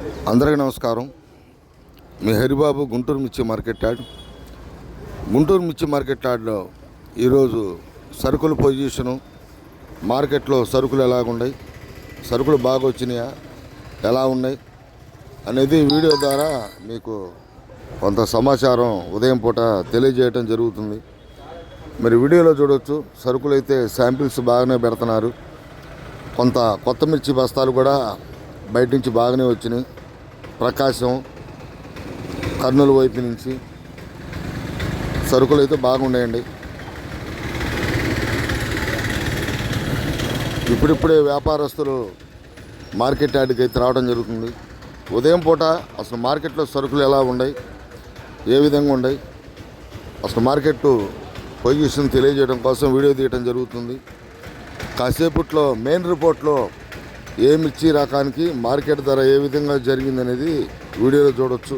అందరికీ నమస్కారం. మీ హరిబాబు గుంటూరు మిర్చి మార్కెట్ యార్డ్. గుంటూరు మిర్చి మార్కెట్ యార్డ్లో ఈరోజు సరుకుల పొజిషను మార్కెట్లో సరుకులు ఎలాగున్నాయి సరుకులు బాగా వచ్చినాయా ఎలా ఉన్నాయి అనేది వీడియో ద్వారా మీకు కొంత సమాచారం ఉదయం పూట తెలియజేయటం జరుగుతుంది. మరి వీడియోలో చూడవచ్చు సరుకులు అయితే శాంపిల్స్ బాగానే పెడుతున్నారు. కొంత కొత్త మిర్చి బస్తాలు కూడా బయట నుంచి బాగానే వచ్చినాయి ప్రకాశం కర్నూలు వైపు నుంచి. సరుకులు అయితే బాగున్నాయండి. ఇప్పుడిప్పుడే వ్యాపారస్తులు మార్కెట్ యార్డ్కి అయితే రావడం జరుగుతుంది. ఉదయం పూట అసలు మార్కెట్లో సరుకులు ఎలా ఉన్నాయి? ఏ విధంగా ఉన్నాయి? అసలు మార్కెట్ పొజిషన్ తెలియజేయడం కోసం వీడియో తీయడం జరుగుతుంది. కాసేపట్లో మెయిన్ రిపోర్ట్లో ఏ మిర్చి రకానికి మార్కెట్ ధర ఏ విధంగా జరిగిందనేది వీడియోలో చూడొచ్చు.